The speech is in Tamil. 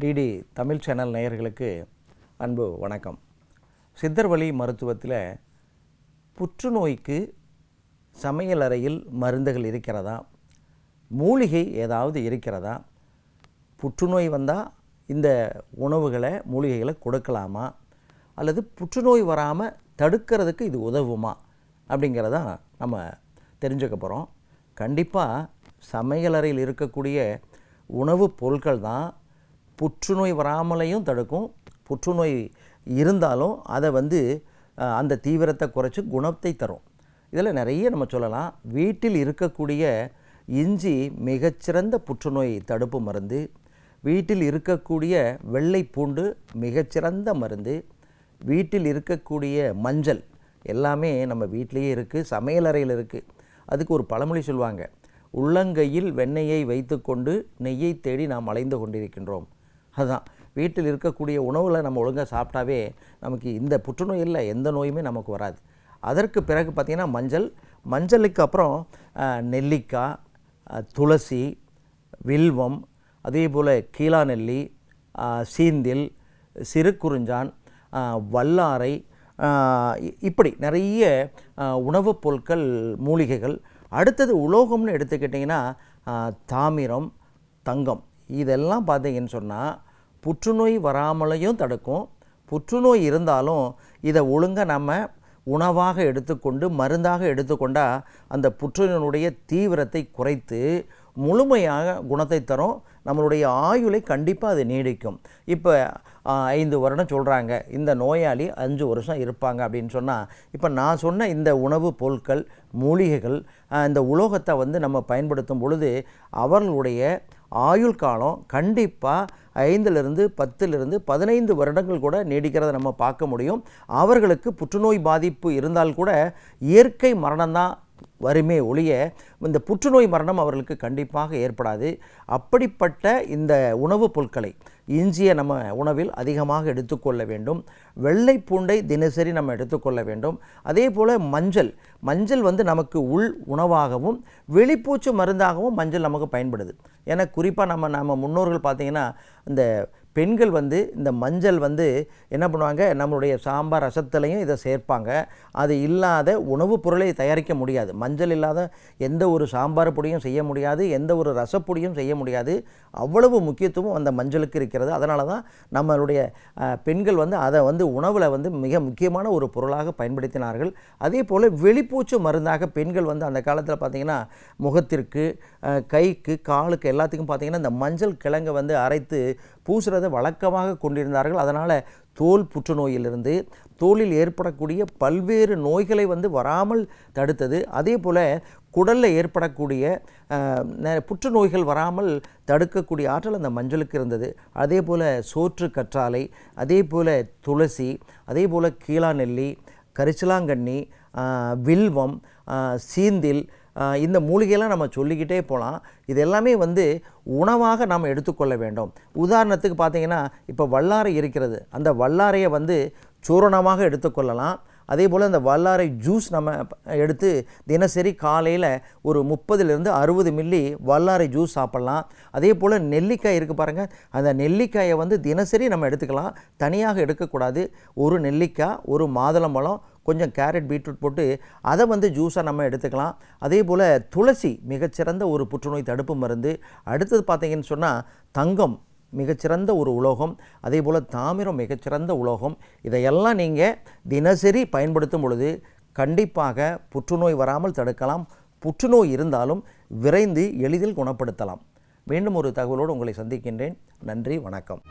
டிடி தமிழ் சேனல் நேயர்களுக்கு அன்பு வணக்கம். சித்தர்வழி மருத்துவத்தில் புற்றுநோய்க்கு சமையல் அறையில் மருந்துகள் இருக்கிறதா? மூலிகை ஏதாவது இருக்கிறதா? புற்றுநோய் வந்தால் இந்த உணவுகளை மூலிகைகளை கொடுக்கலாமா? அல்லது புற்றுநோய் வராமல் தடுக்கிறதுக்கு இது உதவுமா? அப்படிங்கிறத நம்ம தெரிஞ்சுக்க போகிறோம் கண்டிப்பாக சமையலறையில் இருக்கக்கூடிய உணவுப் பொருட்கள் தான் புற்றுநோய் வராமலையும் தடுக்கும். புற்றுநோய் இருந்தாலும் அதை வந்து அந்த தீவிரத்தை குறைச்சி குணத்தை தரும். இதில் நிறைய நம்ம சொல்லலாம். வீட்டில் இருக்கக்கூடிய இஞ்சி மிகச்சிறந்த புற்றுநோய் தடுப்பு மருந்து. வீட்டில் இருக்கக்கூடிய வெள்ளை பூண்டு மிகச்சிறந்த மருந்து. வீட்டில் இருக்கக்கூடிய மஞ்சள் எல்லாமே நம்ம வீட்டிலேயே இருக்குது சமையலறையில் இருக்குது அதுக்கு ஒரு பழமொழி சொல்லுவாங்க. உள்ளங்கையில் வெண்ணெயை வைத்துக்கொண்டு நெய்யை தேடி நாம் அலைந்து கொண்டிருக்கின்றோம். அதுதான். வீட்டில் இருக்கக்கூடிய உணவுகளை நம்ம ஒழுங்காக சாப்பிட்டாவே நமக்கு இந்த புற்றுநோய் இல்லை எந்த நோயுமே நமக்கு வராது. அதற்கு பிறகு பார்த்திங்கன்னா மஞ்சள் மஞ்சளுக்கு அப்புறம் நெல்லிக்காய் துளசி வில்வம் அதே போல் கீழா நெல்லி சீந்தில் சிறு குறிஞ்சான் வல்லாரை இப்படி நிறைய உணவுப் பொருட்கள் மூலிகைகள். அடுத்தது உலோகம்னு எடுத்துக்கிட்டிங்கன்னா தாமிரம் தங்கம். இதெல்லாம் பார்த்தீங்கன்னு சொன்னால் புற்றுநோய் வராமலையும் தடுக்கும். புற்றுநோய் இருந்தாலும் இதை ஒழுங்காக நம்ம உணவாக எடுத்துக்கொண்டு மருந்தாக எடுத்துக்கொண்டால் அந்த புற்றுநோயினுடைய தீவிரத்தை குறைத்து முழுமையாக குணத்தை தரும். நம்மளுடைய ஆயுளை கண்டிப்பாக அது நீடிக்கும். இப்போ ஐந்து வருடம் சொல்கிறாங்க இந்த நோயாளி அஞ்சு வருஷம் இருப்பாங்க அப்படின்னு சொன்னால் இப்போ நான் சொன்ன இந்த உணவுப் பொருட்கள் மூலிகைகள் இந்த உலோகத்தை வந்து நம்ம பயன்படுத்தும் பொழுது அவர்களுடைய ஆயுள் காலம் கண்டிப்பாக ஐந்திலிருந்து பத்திலிருந்து பதினைந்து வருடங்கள் கூட நீடிக்கிறத நம்ம பார்க்க முடியும். அவர்களுக்கு புற்றுநோய் பாதிப்பு இருந்தால் கூட இயற்கை மரணம்தான் வருமே ஒழிய இந்த புற்றுநோய் மரணம் அவர்களுக்கு கண்டிப்பாக ஏற்படாது. அப்படிப்பட்ட இந்த உணவுப் பொருட்களை இஞ்சியை நம்ம உணவில் அதிகமாக எடுத்துக்கொள்ள வேண்டும். வெள்ளை பூண்டை தினசரி நம்ம எடுத்துக்கொள்ள வேண்டும். அதே போல் மஞ்சள் மஞ்சள் வந்து நமக்கு உள் உணவாகவும் வெளிப்பூச்சு மருந்தாகவும் மஞ்சள் நமக்கு பயன்படுது. ஏன்னா குறிப்பாக நம்ம நம்ம முன்னோர்கள் பார்த்திங்கன்னா இந்த பெண்கள் வந்து இந்த மஞ்சள் வந்து என்ன பண்ணுவாங்க? நம்மளுடைய சாம்பார் ரசத்துலையும் இதை சேர்ப்பாங்க. அது இல்லாத உணவுப் பொருளை தயாரிக்க முடியாது. மஞ்சள் இல்லாத எந்த ஒரு சாம்பார் பொடியும் செய்ய முடியாது. எந்த ஒரு ரசப்பொடியும் செய்ய முடியாது. அவ்வளவு முக்கியத்துவம் அந்த மஞ்சளுக்கு இருக்கிறது. அதனால தான் நம்மளுடைய பெண்கள் வந்து அதை வந்து உணவில் வந்து மிக முக்கியமான ஒரு பொருளாக பயன்படுத்தினார்கள். அதே போல் வெளிப்பூச்சு மருந்தாக பெண்கள் வந்து அந்த காலத்தில் பார்த்திங்கன்னா முகத்திற்கு கைக்கு காலுக்கு எல்லாத்துக்கும் பார்த்திங்கன்னா இந்த மஞ்சள் கிழங்கை வந்து அரைத்து பூசுறதை வழக்கமாக கொண்டிருந்தார்கள். அதனால் தோல் புற்றுநோயிலிருந்து தோலில் ஏற்படக்கூடிய பல்வேறு நோய்களை வந்து வராமல் தடுத்தது. அதே போல் குடலில் ஏற்படக்கூடிய புற்றுநோய்கள் வராமல் தடுக்கக்கூடிய ஆற்றல் அந்த மஞ்சளுக்கு இருந்தது. அதே போல் சோற்று கற்றாழை அதே போல் துளசி அதே போல் கீழா நெல்லி கரிசலாங்கண்ணி வில்வம் சீந்தில் இந்த மூலிகையெல்லாம் நம்ம சொல்லிக்கிட்டே போகலாம். இது எல்லாமே வந்து உணவாக நாம் எடுத்துக்கொள்ள வேண்டும். உதாரணத்துக்கு பார்த்தீங்கன்னா இப்போ வல்லாரை இருக்கிறது. அந்த வல்லாரையை வந்து சூரணமாக எடுத்துக்கொள்ளலாம். அதே போல் அந்த வல்லாரை ஜூஸ் நம்ம எடுத்து தினசரி காலையில் ஒரு முப்பதுலேருந்து அறுபது மில்லி வல்லாரை ஜூஸ் சாப்பிட்லாம். அதே போல் நெல்லிக்காய் இருக்குது பாருங்கள் அந்த நெல்லிக்காயை வந்து தினசரி நம்ம எடுத்துக்கலாம். தனியாக எடுக்கக்கூடாது. ஒரு நெல்லிக்காய் ஒரு மாதுளம்பழம் கொஞ்சம் கேரட் பீட்ரூட் போட்டு அதை வந்து ஜூஸாக நம்ம எடுத்துக்கலாம். அதே போல் துளசி மிகச்சிறந்த ஒரு புற்றுநோய் தடுப்பு மருந்து. அடுத்தது பார்த்தீங்கன்னு சொன்னால் தங்கம் மிகச்சிறந்த ஒரு உலோகம். அதே போல் தாமிரம் மிகச்சிறந்த உலோகம். இதையெல்லாம் நீங்கள் தினசரி பயன்படுத்தும் பொழுது கண்டிப்பாக புற்றுநோய் வராமல் தடுக்கலாம். புற்றுநோய் இருந்தாலும் விரைந்து எளிதில் குணப்படுத்தலாம். மீண்டும் ஒரு தகவலோடு உங்களை சந்திக்கின்றேன். நன்றி வணக்கம்.